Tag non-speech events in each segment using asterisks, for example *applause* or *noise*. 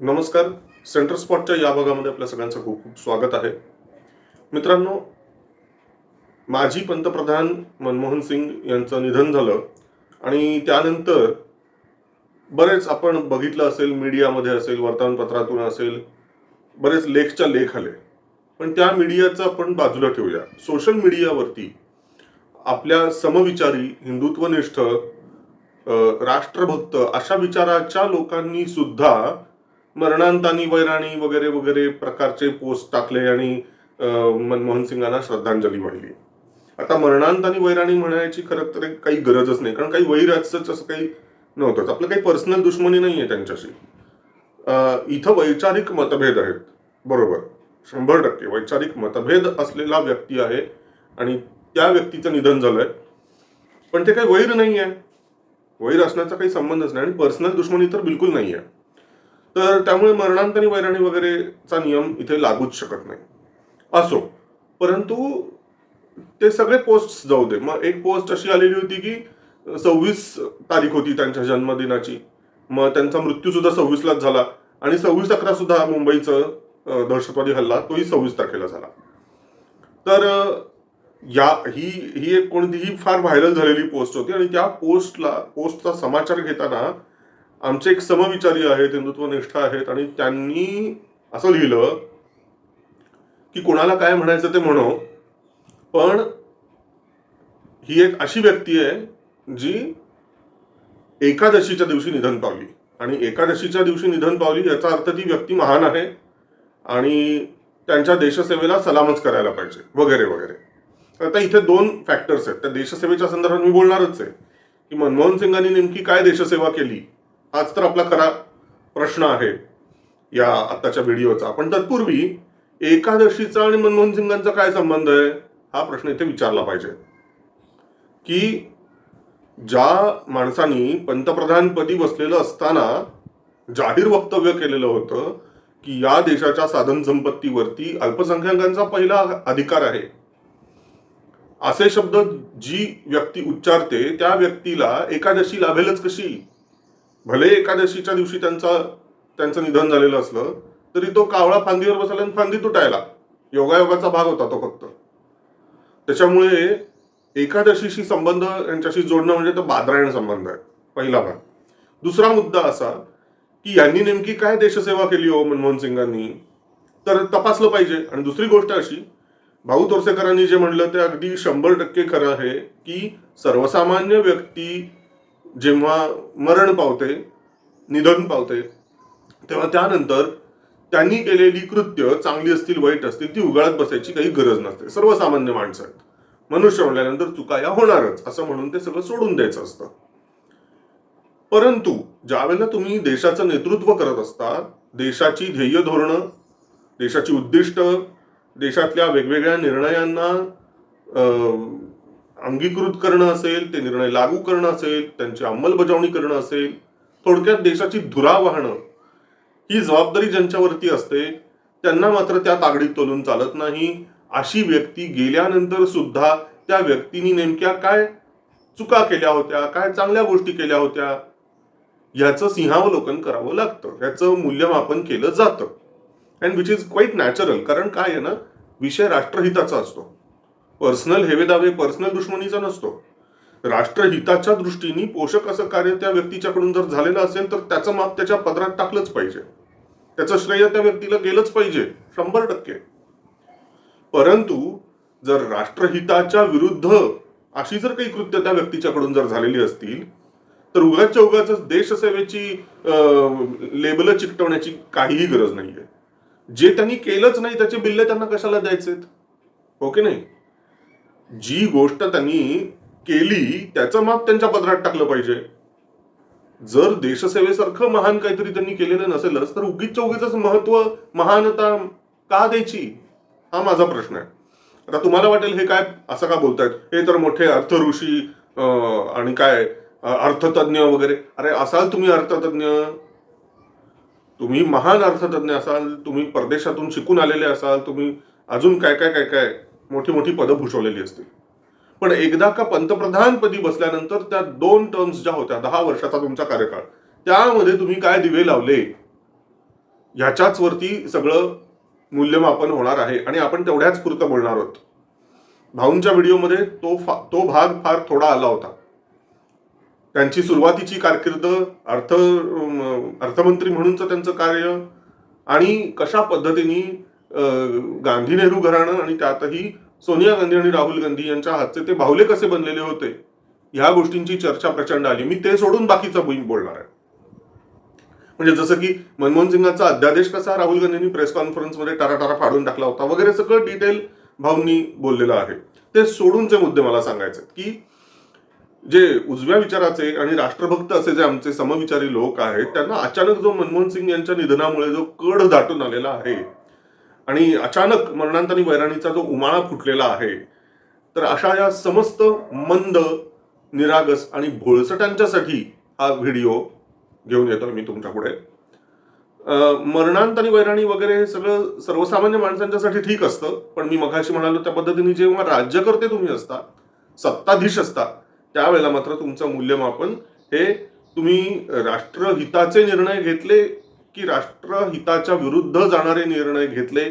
नमस्कार. सेंटर स्पॉटच्या या भागामध्ये आपल्या सगळ्यांचं खूप खूप स्वागत आहे. मित्रांनो माजी पंतप्रधान मनमोहन सिंग यांचं निधन झालं आणि त्यानंतर बरेच आपण बघितलं असेल मीडियामध्ये असेल वर्तमानपत्रातून असेल बरेच लेखच्या लेख आले. पण त्या मीडियाचं आपण बाजूला ठेवूया. सोशल मीडियावरती आपल्या समविचारी हिंदुत्वनिष्ठ राष्ट्रभक्त अशा विचाराच्या लोकांनी सुद्धा मरणांतानी वैराणी वगैरे वगैरे प्रकारचे पोस्ट टाकले आणि मनमोहन सिंगांना श्रद्धांजली वाहिली. आता मरणांतानी वैराणी म्हणायची खरं तर काही गरजच नाही कारण काही वैराचं असं काही नव्हतंच आपलं काही पर्सनल दुश्मनी नाही आहे त्यांच्याशी इथं वैचारिक मतभेद आहेत. बरोबर. शंभर टक्के. वैचारिक मतभेद असलेला व्यक्ती आहे आणि त्या व्यक्तीचं निधन झालंय. पण ते काही वैर नाही आहे वैर असण्याचा काही संबंधच नाही आणि पर्सनल दुश्मनी तर बिलकुल नाही आहे तर त्यामुळे मरणांतरी वैराणी वगैरेचा नियम इथे लागूच शकत नाही. असो परंतु ते सगळे पोस्ट जाऊ दे. मग एक पोस्ट अशी आलेली होती की सव्वीस तारीख होती त्यांच्या जन्मदिनाची. मग त्यांचा मृत्यू सुद्धा सव्वीसलाच झाला. आणि सव्वीस अकरा सुद्धा मुंबईचं दहशतवादी हल्ला तोही सव्वीस तारखेला झाला. तर या ही ही एक कोणतीही फार व्हायरल झालेली पोस्ट होती. आणि त्या पोस्टला पोस्टचा समाचार घेताना आमचे एक समविचारी आहेत हिंदुत्वनिष्ठ आहेत आणि त्यांनी असं लिहिलं की कोणाला काय म्हणायचं ते म्हणो पण ही एक अशी व्यक्ती आहे जी एकादशीच्या दिवशी निधन पावली. आणि एकादशीच्या दिवशी निधन पावली याचा अर्थ ती व्यक्ती महान आहे आणि त्यांच्या देशसेवेला सलामच करायला पाहिजे वगैरे वगैरे. आता इथे दोन फॅक्टर्स आहेत. त्या देशसेवेच्या संदर्भात मी बोलणारच आहे की मनमोहन सिंगांनी नेमकी काय देशसेवा केली? हाच तर आपला खरा प्रश्न आहे या आत्ताच्या व्हिडिओचा. पण तत्पूर्वी एकादशीचा आणि मनमोहन सिंगांचा काय संबंध आहे? हा प्रश्न इथे विचारला पाहिजे. की ज्या माणसांनी पंतप्रधानपदी बसलेलं असताना जाहीर वक्तव्य केलेलं होतं की या देशाच्या साधन संपत्तीवरती अल्पसंख्याकांचा पहिला अधिकार आहे. असे शब्द जी व्यक्ती उच्चारते त्या व्यक्तीला एकादशी लाभेलच कशी? भले एकादशीच्या दिवशी त्यांचा त्यांचं निधन झालेलं असलं तरी तो कावळा फांदीवर बसला आणि फांदी तुटायला. योगायोगाचा भाग होता तो फक्त. त्याच्यामुळे एकादशीशी संबंध यांच्याशी जोडणं म्हणजे तो बादरायण संबंध आहे पहिला भाग. दुसरा मुद्दा असा की यांनी नेमकी काय देशसेवा केली हो मनमोहन सिंगांनी? तर तपासलं पाहिजे. आणि दुसरी गोष्ट अशी भाऊ तोरसेकरांनी जे म्हणलं ते अगदी शंभर टक्के खरं आहे की सर्वसामान्य व्यक्ती जेव्हा मरण पावते निधन पावते तेव्हा त्यानंतर त्यांनी केलेली कृत्य चांगली असतील वाईट असतील ती उगाळत बसायची काही गरज नसते. सर्वसामान्य माणसं आहेत. मनुष्य म्हणल्यानंतर चुका या होणारच. असं म्हणून ते सगळं सोडून द्यायचं असतं. परंतु ज्यावेळेला तुम्ही देशाचं नेतृत्व करत असता देशाची ध्येय धोरणं देशाची उद्दिष्ट देशातल्या वेगवेगळ्या निर्णयांना अं, अंगीकृत करणं असेल ते निर्णय लागू करणं असेल त्यांची अंमलबजावणी करणं असेल थोडक्यात देशाची धुरा वाहणं ही जबाबदारी ज्यांच्यावरती असते त्यांना मात्र त्या तागडीत तोलून चालत नाही. अशी व्यक्ती गेल्यानंतर सुद्धा त्या व्यक्तीने नेमक्या काय चुका केल्या होत्या काय चांगल्या गोष्टी केल्या होत्या याचं सिंहावलोकन करावं लागतं याचं मूल्यमापन केलं जातं. And which is quite natural कारण काय आहे ना विषय राष्ट्रहिताचा असतो. पर्सनल हेवेदावे पर्सनल दुश्मनीचा नसतो. राष्ट्रहिताच्या दृष्टीने पोषक असं कार्य त्या व्यक्तीच्याकडून जर झालेलं असेल तर त्याचं माप त्याच्या पदरात टाकलंच पाहिजे. त्याचं श्रेय त्या व्यक्तीला गेलंच पाहिजे शंभर टक्के. परंतु जर राष्ट्रहिताच्या विरुद्ध अशी जर काही कृत्य त्या व्यक्तीच्याकडून जर झालेली असतील तर उगाच्या उगाच देशसेवेची लेबल चिकटवण्याची काहीही गरज नाहीये. जे त्यांनी केलंच नाही त्याचे बिल्ले त्यांना कशाला द्यायचेत? हो ओके नाही? जी गोष्ट त्यांनी केली त्याचं माप त्यांच्या पदरात टाकलं पाहिजे. जर देशसेवेसारखं महान काहीतरी त्यांनी केलेलं नसेलच तर उगीच उगीच महत्त्व महानता का द्यायची? हा माझा प्रश्न आहे. आता तुम्हाला वाटेल हे काय असं का बोलतायत? हे तर मोठे अर्थऋषी आणि काय अर्थतज्ञ वगैरे. अरे असाल तुम्ही अर्थतज्ञ. तुम्ही महान अर्थतज्ञ असाल तुम्ही परदेशातून शिकून आलेले असाल तुम्ही अजून काय काय काय काय? मोठी मोठी पदं भूषवलेली असतील. पण एकदा का पंतप्रधानपदी बसल्यानंतर त्या दोन टर्म्स ज्या होत्या दहा वर्षाचा तुमचा कार्यकाळ त्यामध्ये तुम्ही काय दिवे लावले? ह्याच्याच वरती सगळं मूल्यमापन होणार आहे आणि आपण तेवढ्याच पुरतं बोलणार आहोत. भाऊंच्या व्हिडिओमध्ये तो फा तो भाग फार थोडा आला होता. त्यांची सुरुवातीची कारकीर्द अर्थ अर्थमंत्री म्हणूनचं त्यांचं कार्य आणि कशा पद्धतीने गांधी नेहरू घराणं आणि त्यातही सोनिया गांधी आणि राहुल गांधी यांच्या हातचे ते बाहुले कसे बनलेले होते ह्या गोष्टींची चर्चा प्रचंड आली. मी ते सोडून बाकीचा बोईन बोलणार आहे. म्हणजे जसं की मनमोहन सिंगांचा अध्यादेश कसा राहुल गांधींनी प्रेस कॉन्फरन्समध्ये टाराटारा फाडून टाकला होता वगैरे सगळं डिटेल भाऊंनी बोललेलं आहे. ते सोडूनचे मुद्दे मला सांगायचे की जे उजव्या विचाराचे आणि राष्ट्रभक्त असे जे आमचे समविचारी लोक आहेत त्यांना अचानक जो मनमोहन सिंग यांच्या निधनामुळे जो कड दाटून आलेला आहे आणि अचानक मरणांतरी वैराणीचा जो उमाळा फुटलेला आहे तर अशा या समस्त मंद निरागस आणि भोळसटांच्यासाठी हा व्हिडिओ घेऊन येतोय मी तुमच्यापुढे. मरणांत आणि वैराणी वगैरे हे सगळं सर्वसामान्य माणसांच्यासाठी ठीक असतं पण मी मगाशी म्हणालो त्या पद्धतीने जेव्हा राज्यकर्ते तुम्ही असता सत्ताधीश असता त्यावेळेला मात्र तुमचं मूल्यमापन हे तुम्ही राष्ट्रहिताचे निर्णय घेतले की राष्ट्रहिताच्या विरुद्ध जाणारे निर्णय घेतले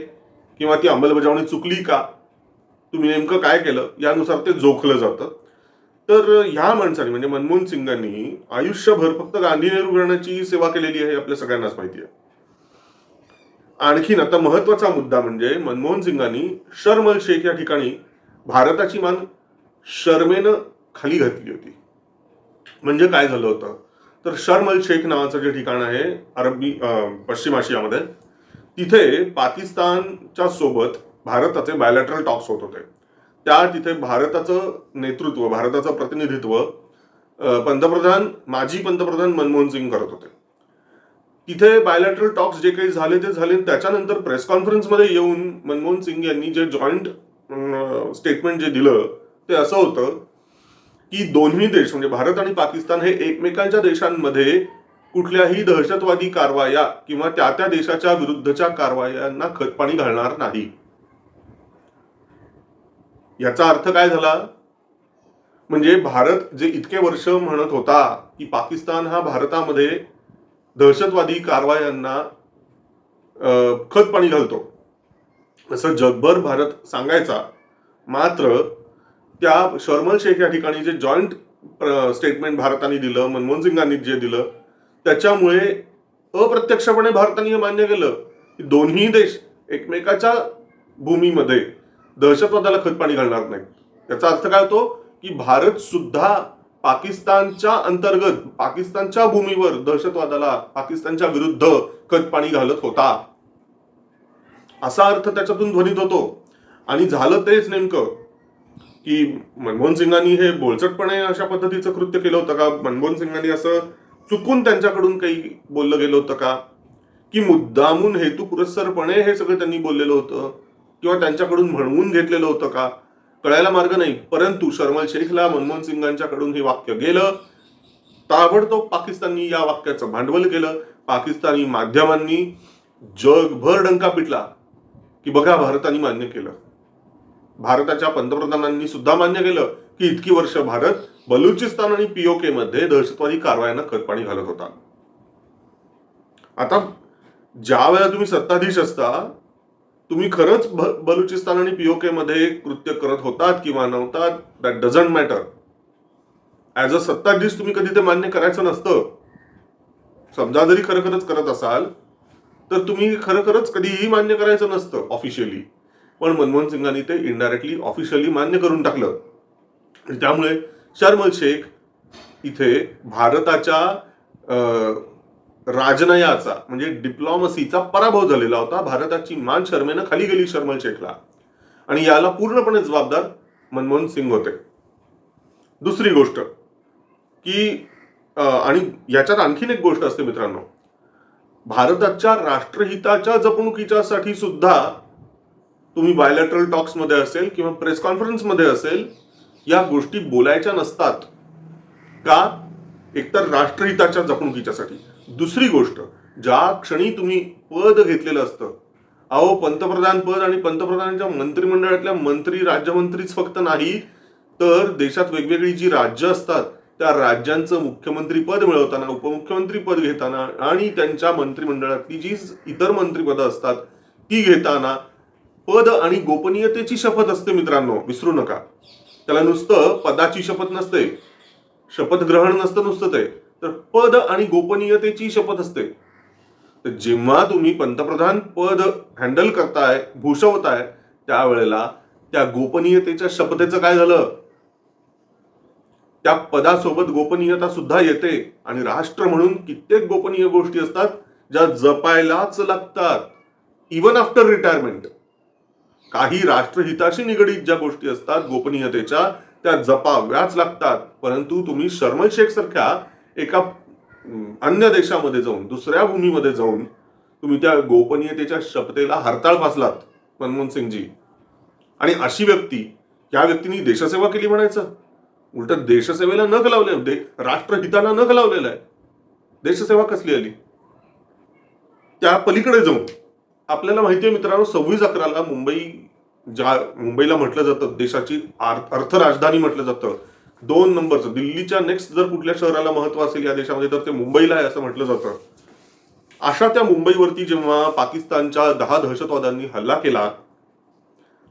किंवा ती अंमलबजावणी चुकली का? तुम्ही नेमकं काय केलं? यानुसार ते जोखलं जातं. तर ह्या माणसाने म्हणजे मनमोहन सिंगांनी आयुष्यभर फक्त गांधी नेहरू घराण्याची सेवा केलेली आहे आपल्या सगळ्यांनाच माहिती आहे. आणखीन आता महत्त्वाचा मुद्दा म्हणजे मनमोहन सिंगांनी शर्मल शेख या ठिकाणी भारताची मान शर्मेनं खाली घातली होती. म्हणजे काय झालं होतं? तर शर्म अल शेख नावाचं जे ठिकाण आहे अरबी पश्चिम आशियामध्ये तिथे पाकिस्तानच्या सोबत भारताचे बायलॅटरल टॉक्स होत होते. त्या तिथे भारताचं नेतृत्व भारताचं प्रतिनिधित्व पंतप्रधान माजी पंतप्रधान मनमोहन सिंग करत होते. तिथे बायलॅटरल टॉक्स जे काही झाले ते झाले त्याच्यानंतर प्रेस कॉन्फरन्समध्ये येऊन मनमोहन सिंग यांनी जे जॉईंट स्टेटमेंट जे दिलं ते असं होतं की दोन्ही देश म्हणजे भारत आणि पाकिस्तान हे एकमेकांच्या देशांमध्ये कुठल्याही दहशतवादी कारवाया किंवा त्या त्या देशाच्या विरुद्धच्या कारवायांना खतपाणी घालणार नाही. याचा अर्थ काय झाला? म्हणजे भारत जे इतके वर्ष म्हणत होता की पाकिस्तान हा भारतामध्ये दहशतवादी कारवायांना अं, खतपाणी घालतो. असं जगभर भारत सांगायचा. मात्र त्या शर्मल शेख या ठिकाणी जे जॉईंट स्टेटमेंट भारताने दिलं मनमोहन सिंगांनी जे दिलं त्याच्यामुळे अप्रत्यक्षपणे भारताने हे मान्य केलं की दोन्ही देश एकमेकाच्या भूमीमध्ये दहशतवादाला खतपाणी घालणार नाही याचा अर्थ काय होतो की भारत सुद्धा पाकिस्तानच्या अंतर्गत पाकिस्तानच्या भूमीवर दहशतवादाला पाकिस्तानच्या विरुद्ध खतपाणी घालत होता. असा अर्थ त्याच्यातून ध्वनित होतो. आणि झालं तेच नेमकं. की मनमोहन सिंगांनी हे बोलचटपणे अशा पद्धतीचं कृत्य केलं होतं का? मनमोहन सिंगांनी असं चुकून त्यांच्याकडून काही बोललं गेलं होतं का? की मुद्दामून हेतू पुरस्सरपणे हे सगळं त्यांनी बोललेलं होतं? किंवा त्यांच्याकडून म्हणवून घेतलेलं होतं का? कळायला मार्ग नाही. परंतु शर्मल शेखला मनमोहन सिंगांच्याकडून हे वाक्य गेलं. ताबडतोब पाकिस्ताननी या वाक्याचं भांडवल केलं. पाकिस्तानी माध्यमांनी जगभर डंका पिटला. की बघा भारताने मान्य केलं. भारताच्या पंतप्रधानांनी सुद्धा मान्य केलं की इतकी वर्ष भारत बलुचिस्तान आणि पीओके मध्ये दहशतवादी कारवायांना खतपाणी घालत होता. आता ज्या वेळेला तुम्ही सत्ताधीश असता तुम्ही खरंच बलुचिस्तान आणि पीओके मध्ये कृत्य करत होतात किंवा नव्हतात that doesn't matter as a सत्ताधीश तुम्ही कधी ते मान्य करायचं नसतं. समजा जरी खरं खरंच करत असाल तर तुम्ही खरं खरंच कधीही मान्य करायचं नसतं ऑफिशियली पण मनमोहन सिंगांनी ते इनडायरेक्टली ऑफिशियली मान्य करून टाकलं. त्यामुळे शर्मल शेख इथे भारताच्या राजनयाचा म्हणजे डिप्लॉमसीचा पराभव झालेला होता. भारताची मान शर्मेनं खाली गेली शर्मल शेखला. आणि याला पूर्णपणे जबाबदार मनमोहन सिंग होते. दुसरी गोष्ट की आणि याच्यात आणखीन एक गोष्ट असते मित्रांनो. भारताच्या राष्ट्रहिताच्या जपणुकीच्यासाठी सुद्धा तुम्ही बायलॅटरल टॉक्समध्ये असेल किंवा प्रेस कॉन्फरन्समध्ये असेल या गोष्टी बोलायच्या नसतात. का? एकतर राष्ट्रहिताच्या जपणुकीच्यासाठी. दुसरी गोष्ट ज्या क्षणी तुम्ही पद घेतलेलं असतं अहो पंतप्रधान पद आणि पंतप्रधानांच्या मंत्रिमंडळातल्या मंत्री राज्यमंत्रीच फक्त नाही तर देशात वेगवेगळी जी राज्य असतात त्या राज्यांचं मुख्यमंत्री पद मिळवताना उपमुख्यमंत्री पद घेताना आणि त्यांच्या मंत्रिमंडळातली जी इतर मंत्रिपदं असतात ती घेताना पद आणि गोपनीयतेची शपथ असते मित्रांनो विसरू नका. त्याला नुसतं पदाची शपथ नसते. शपथ ग्रहण नसतं नुसतं ते. तर पद आणि गोपनीयतेची शपथ असते. तर जेव्हा तुम्ही पंतप्रधान पद हँडल करताय भूषवताय त्यावेळेला त्या गोपनीयतेच्या शपथेचं काय झालं? त्या पदासोबत गोपनीयता सुद्धा येते. आणि राष्ट्र म्हणून कित्येक गोपनीय गोष्टी असतात ज्या जपायलाच लागतात. इवन आफ्टर रिटायरमेंट काही राष्ट्रहिताशी निगडीत ज्या गोष्टी असतात गोपनीयतेच्या त्या जपाव्याच लागतात. परंतु तुम्ही शर्मल शेख सारख्या एका अन्य देशामध्ये जाऊन दुसऱ्या भूमीमध्ये जाऊन तुम्ही त्या गोपनीयतेच्या शपथेला हरताळ फासलात मनमोहन सिंगजी. आणि अशी व्यक्ती या व्यक्तीने देशसेवा केली म्हणायचं? उलट देशसेवेला नख लावले दे राष्ट्रहिताला नख लावलेला आहे. देशसेवा कसली आली? त्या पलीकडे जाऊन आपल्याला माहिती आहे मित्रांनो सव्वीस अकराला मुंबई ज्या मुंबईला म्हटलं जातं देशाची अर्थ राजधानी म्हटलं जातं. दोन नंबरचं दिल्लीच्या नेक्स्ट जर कुठल्या शहराला महत्त्व असेल या देशामध्ये तर ते मुंबईला आहे असं म्हटलं जातं. अशा त्या मुंबईवरती जेव्हा पाकिस्तानच्या दहा दहशतवाद्यांनी हल्ला केला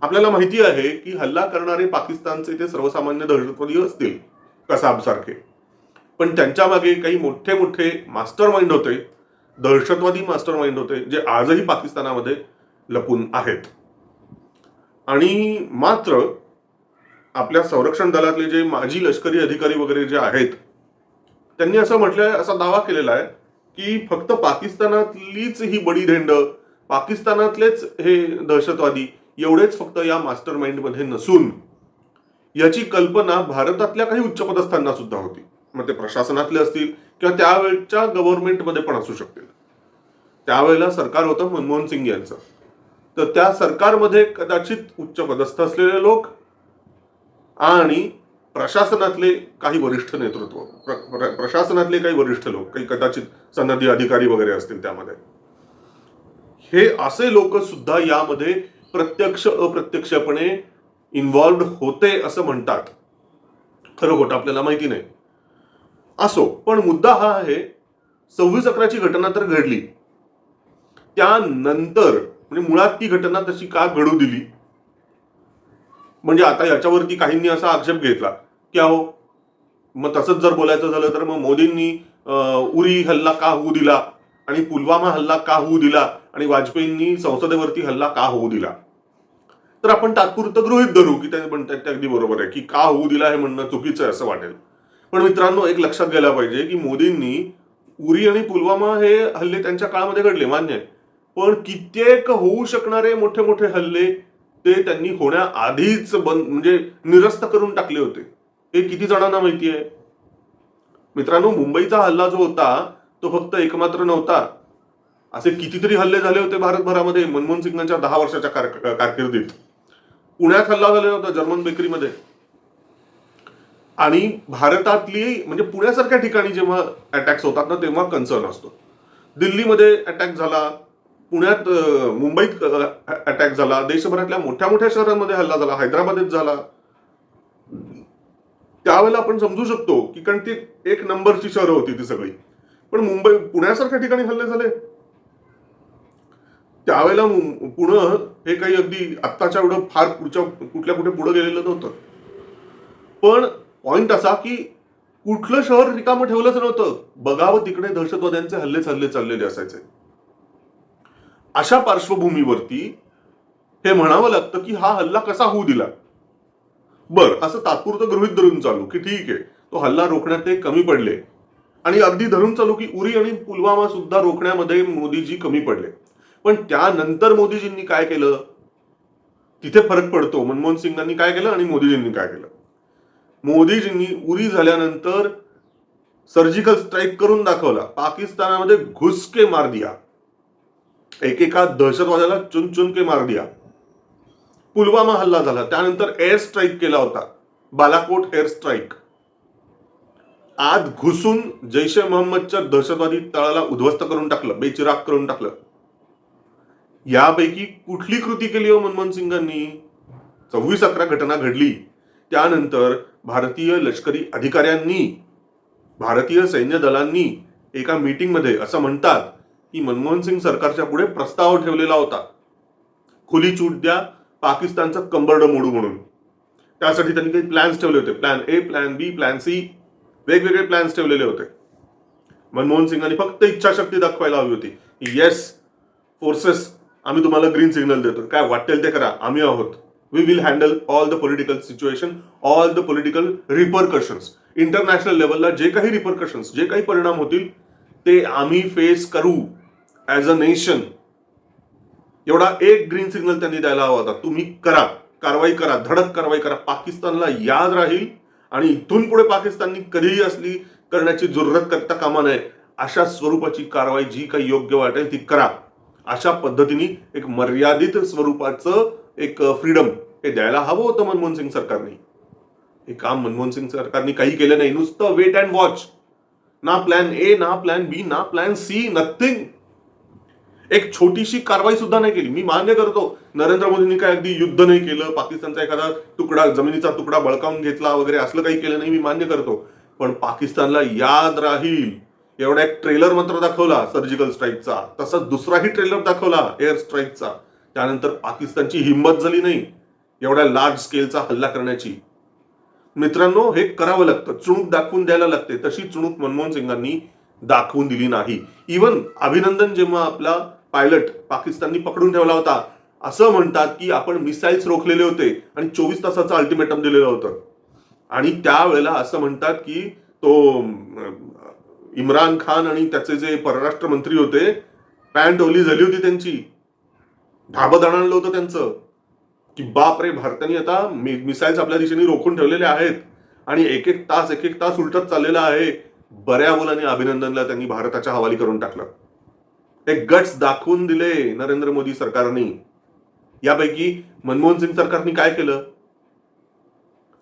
आपल्याला माहिती आहे की हल्ला करणारे पाकिस्तानचे ते सर्वसामान्य दहशतवादी असतील कसाबसारखे. पण त्यांच्या मागे काही मोठे मोठे मास्टर माइंड होते. दहशतवादी मास्टर माइंड होते जे आजही पाकिस्तानामध्ये लपून आहेत. आणि मात्र आपल्या संरक्षण दलातले जे माजी लष्करी अधिकारी वगैरे जे आहेत त्यांनी असं म्हटलंय असा दावा केलेला आहे की फक्त पाकिस्तानातलीच ही बडी धेंड पाकिस्तानातलेच हे दहशतवादी एवढेच फक्त या मास्टर माइंडमध्ये नसून याची कल्पना भारतातल्या काही उच्चपदस्थांना सुद्धा होती. मग ते प्रशासनातले असतील किंवा त्यावेळच्या गव्हर्नमेंटमध्ये पण असू शकतील. त्यावेळेला सरकार होतं मनमोहन सिंग यांचं. तर त्या सरकारमध्ये कदाचित उच्च पदस्थ असलेले लोक आणि प्रशासनातले काही वरिष्ठ नेतृत्व प्र- प्र- प्रशासनातले काही वरिष्ठ लोक काही कदाचित सनदी अधिकारी वगैरे असतील त्यामध्ये. हे असे लोक सुद्धा यामध्ये प्रत्यक्ष अप्रत्यक्षपणे इन्व्हॉल्ड होते असं म्हणतात. खरं खोटं आपल्याला माहिती नाही. असो पण मुद्दा हा आहे सव्वीस अकराची घटना तर घडली. त्यानंतर म्हणजे मुळात ती घटना तशी का घडू दिली? म्हणजे आता याच्यावरती काहींनी असा आक्षेप घेतला की अहो मग तसंच जर बोलायचं झालं तर मग मोदींनी उरी हल्ला का होऊ दिला? आणि पुलवामा हल्ला का होऊ दिला? आणि वाजपेयींनी संसदेवरती हल्ला का होऊ दिला? तर आपण तात्पुरतं गृहित धरू की ते म्हणतात ते अगदी बरोबर आहे की का होऊ दिला हे म्हणणं चुकीचं आहे असं वाटेल. पण मित्रांनो एक लक्षात घ्यायला पाहिजे की मोदींनी उरी आणि पुलवामा हे हल्ले त्यांच्या काळामध्ये घडले मान्य आहे. पण कित्येक होऊ शकणारे मोठे मोठे हल्ले ते त्यांनी होण्याआधीच बंद म्हणजे निरस्त करून टाकले होते. हे किती जणांना माहिती आहे? मित्रांनो मुंबईचा हल्ला जो होता तो फक्त एकमात्र नव्हता. असे कितीतरी हल्ले झाले होते भारतभरामध्ये मनमोहन सिंगांच्या दहा वर्षाच्या कारकिर्दीत. पुण्यात हल्ला झालेला होता जर्मन बेकरीमध्ये. आणि भारतातली म्हणजे पुण्यासारख्या ठिकाणी जेव्हा अटॅक्स होतात ना तेव्हा कन्सर्न असतो. दिल्लीमध्ये अटॅक झाला पुण्यात मुंबईत अटॅक झाला देशभरातल्या मोठ्या मोठ्या शहरांमध्ये हल्ला झाला हैदराबादेत झाला. त्यावेळेला आपण समजू शकतो की कारण ती एक नंबरची शहरं होती ती सगळी. पण मुंबई पुण्यासारख्या ठिकाणी हल्ले झाले. त्यावेळेला पुणे हे काही अगदी आत्ताच्या एवढं फार पुढच्या कुठल्या कुठे पुढे गेलेलं नव्हतं. पण पॉइंट असा की कुठलं शहर रिकामं ठेवलंच नव्हतं. बघावं तिकडे दहशतवाद्यांचे हल्ले हल्ले चाललेले असायचे. अशा पार्श्वभूमीवरती हे म्हणावं लागतं की हा हल्ला कसा होऊ दिला? बर असं तात्पुरतं गृहित धरून चालू की ठीक आहे तो हल्ला रोखण्यात ते कमी पडले. आणि अगदी धरून चालू की उरी आणि पुलवामा सुद्धा रोखण्यामध्ये मोदीजी कमी पडले. पण त्यानंतर मोदीजींनी काय केलं? तिथे फरक पडतो. मनमोहन सिंगांनी काय केलं आणि मोदीजींनी काय केलं? मोदीजींनी उरी झाल्यानंतर सर्जिकल स्ट्राईक करून दाखवला. पाकिस्तानामध्ये घुसके मार दिया. एकेका दहशतवाद्याला चुन के मार दिया. पुलवामा हल्ला झाला. त्यानंतर एअर स्ट्राईक केला होता. बालाकोट एअर स्ट्राईक आत घुसून जैश ए मोहम्मदच्या दहशतवादी तळाला उद्ध्वस्त करून टाकलं बेचिराग करून टाकलं. यापैकी कुठली कृती केली हो मनमोहन सिंगांनी? सव्वीस अकरा घटना घडली. त्यानंतर भारतीय लष्करी अधिकाऱ्यांनी भारतीय सैन्य दलांनी एका मीटिंगमध्ये असं म्हणतात की मनमोहन सिंग सरकारच्या पुढे प्रस्ताव ठेवलेला होता. खुली चूट द्या पाकिस्तानचं कंबरडं मोडू म्हणून. त्यासाठी त्यांनी काही प्लॅन्स ठेवले होते. Plan A plan B plan C वेगवेगळे प्लॅन्स ठेवलेले होते. मनमोहन सिंगांनी फक्त इच्छाशक्ती दाखवायला हवी होती. येस फोर्सेस आम्ही तुम्हाला ग्रीन सिग्नल देतो. काय वाटेल ते करा. आम्ही आहोत. We will handle all the political situation all the political repercussions international लेवलला जे काही रिपरकशन्स जे काही परिणाम होतील ते आम्ही फेस करू. ॲज अ नेशन एवढा एक ग्रीन सिग्नल त्यांनी द्यायला हवा होता. तुम्ही करा. कारवाई करा. धडक कारवाई करा. पाकिस्तानला याद राहील आणि इथून पुढे पाकिस्ताननी कधीही असली करण्याची जरूरत करता कामा नये. अशा स्वरूपाची कारवाई जी काही योग्य वाटेल ती करा. अशा पद्धतीने एक मर्यादित स्वरूपाचं एक फ्रीडम हे द्यायला हवं होतं मनमोहन सिंग सरकारने. हे काम मनमोहन सिंग सरकारने काही केलं नाही. नुसतं वेट अँड वॉच ना प्लॅन ए ना प्लॅन बी ना प्लॅन सी नथिंग एक छोटीशी कारवाई सुद्धा नाही केली. मी मान्य करतो नरेंद्र मोदींनी काय अगदी युद्ध नाही केलं पाकिस्तानचा एखादा तुकडा जमिनीचा तुकडा बळकावून घेतला वगैरे असलं काही केलं नाही मी मान्य करतो. पण पाकिस्तानला याद राहील. एवढा एक ट्रेलर मात्र दाखवला सर्जिकल स्ट्राईकचा तसाच दुसराही ट्रेलर दाखवला एअर स्ट्राईकचा त्यानंतर पाकिस्तानची हिंमत झाली नाही. एवढ्या लार्ज स्केलचा हल्ला करण्याची. मित्रांनो हे करावं लागतं. चुणूक दाखवून द्यायला लागते. तशी चुणूक मनमोहन सिंगांनी दाखवून दिली नाही. इवन अभिनंदन जेव्हा आपला पायलट पाकिस्ताननी पकडून ठेवला होता असं म्हणतात की आपण मिसाईल्स रोखलेले होते आणि चोवीस तासाचं अल्टिमेटम दिलेलं होतं. आणि त्यावेळेला असं म्हणतात की तो इम्रान खान आणि त्याचे जे परराष्ट्र मंत्री होते पॅन्ट ओली झाली होती त्यांची. धाबदण आणलं होतं त्यांचं. की बाप रे भारताने आता मि- मिसाईल्स आपल्या दिशेने रोखून ठेवलेले आहेत आणि एक एक तास एक एक तास उलटत चाललेला आहे. बऱ्या मुलाने अभिनंदनला त्यांनी भारताच्या हवाली करून टाकलं. एक गट्स दाखवून दिले नरेंद्र मोदी सरकारने. यापैकी मनमोहन सिंग सरकारने काय केलं?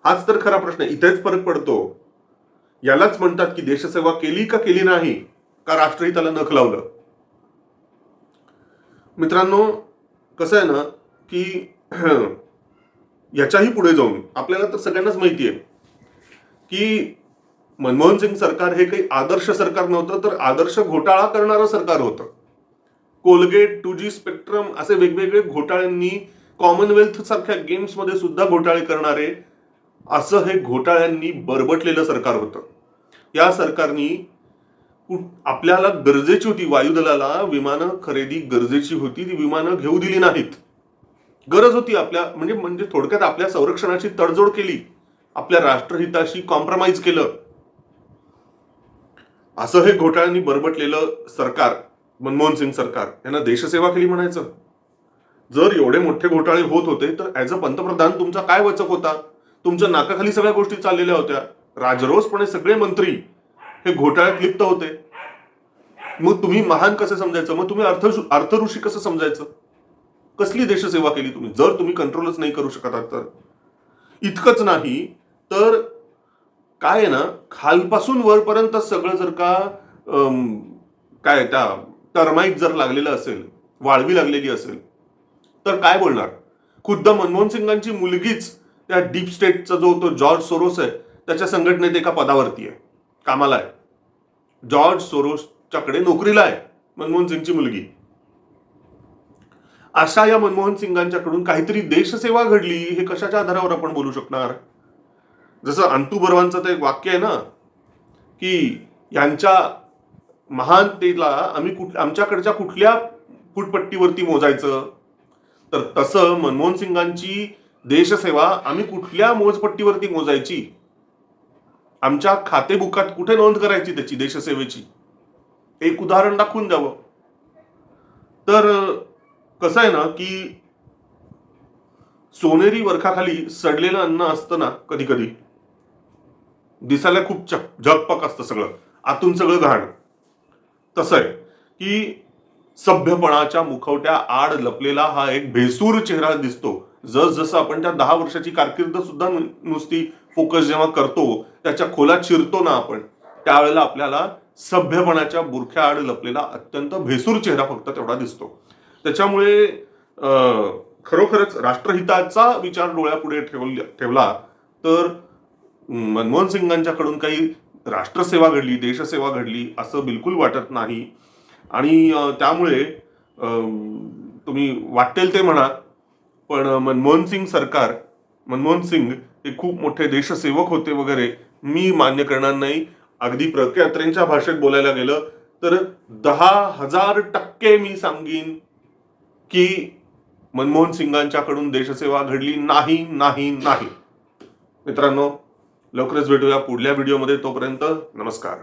हाच तर खरा प्रश्न इथेच फरक पडतो. यालाच म्हणतात की देशसेवा केली का केली नाही का राष्ट्रहिताला नख लावलं? मित्रांनो कसं आहे ना की *clears throat* याच्याही पुढे जाऊन आपल्याला तर सगळ्यांनाच माहिती आहे की मनमोहन सिंग सरकार हे काही आदर्श सरकार नव्हतं तर आदर्श घोटाळा करणारं सरकार होतं. कोलगेट टू जी स्पेक्ट्रम असे वेगवेगळे घोटाळ्यांनी कॉमनवेल्थ सारख्या गेम्समध्ये सुद्धा घोटाळे करणारे असं हे घोटाळ्यांनी बरबटलेलं सरकार होतं. या सरकारनी आपल्याला गरजेची होती वायुदलाला विमानं खरेदी गरजेची होती ती विमानं घेऊ दिली नाहीत. गरज होती आपल्या म्हणजे म्हणजे थोडक्यात आपल्या संरक्षणाची तडजोड केली. आपल्या राष्ट्रहिताशी कॉम्प्रोमाइज केलं. असं हे घोटाळ्यांनी बरबटलेलं सरकार मनमोहन सिंग सरकार यांना देशसेवा केली म्हणायचं. जर एवढे मोठे घोटाळे होत होते तर ॲज अ पंतप्रधान तुमचा काय वचक होता? तुमच्या नाकाखाली सगळ्या गोष्टी चाललेल्या होत्या. राजरोसपणे सगळे मंत्री हे घोटाळ्यात लिप्त होते. मग तुम्ही महान कसं समजायचं? मग तुम्ही अर्थ अर्थऋषी कसं समजायचं? कसली देशसेवा केली तुम्ही? जर तुम्ही कंट्रोलच नाही करू शकत तर? इतकंच नाही तर काय आहे ना खालपासून वरपर्यंत सगळं जर का काय त्या टर्माईट जर लागलेलं असेल वाळवी लागलेली असेल तर काय बोलणार? खुद्द मनमोहन सिंगांची मुलगीच त्या डीप स्टेटचा जो तो जॉर्ज सोरोस आहे त्याच्या संघटनेत एका पदावरती आहे कामाला आहे. जॉर्ज सोरोसच्याकडे नोकरीला आहे मनमोहन सिंगची मुलगी. अशा या मनमोहन सिंगांच्याकडून काहीतरी देशसेवा घडली हे कशाच्या आधारावर आपण बोलू शकणार? जसं अंतू बर्वांचं ते एक वाक्य आहे ना की यांच्या महानतेला आम्ही कुठ आमच्याकडच्या कुठल्या फुटपट्टीवरती मोजायचं? तर तसं मनमोहन सिंगांची देशसेवा आम्ही कुठल्या मोजपट्टीवरती मोजायची? आमच्या खातेबुकात कुठे नोंद करायची त्याची देशसेवेची? एक उदाहरण दाखवून द्यावं. तर कसं आहे ना की सोनेरी वरखाखाली सडलेलं अन्न असतं ना कधी कधी दिसायला खूप चक झकपक असतं सगळं. आतून सगळं घाण. तसं आहे की सभ्यपणाच्या मुखवट्या आड लपलेला हा एक भेसूर चेहरा दिसतो. जस जसं आपण त्या दहा वर्षाची कारकीर्द सुद्धा नुसती फोकस जेव्हा करतो त्याच्या खोलात शिरतो ना आपण त्यावेळेला आपल्याला सभ्यपणाच्या बुरख्या आड लपलेला अत्यंत भेसूर चेहरा फक्त तेवढा दिसतो. त्याच्यामुळे खरोखरच राष्ट्रहिताचा विचार डोळ्यापुढे ठेवल ठेवला तर मनमोहन सिंगांच्याकडून काही राष्ट्रसेवा घडली देशसेवा घडली असं बिलकुल वाटत नाही. आणि त्यामुळे तुम्ही वाटेल ते म्हणा पण मनमोहन सिंग सरकार मनमोहन सिंग हे खूप मोठे देशसेवक होते वगैरे मी मान्य करणार नाही. अगदी प्रख्यात्रेंच्या भाषेत बोलायला गेलं तर दहा हजार टक्के मी सांगीन. की मनमोहन सिंगांच्याकडून देशसेवा घडली नाही नाही नाही. मित्रांनो लवकरच भेटूया पुढल्या व्हिडिओमध्ये तोपर्यंत नमस्कार.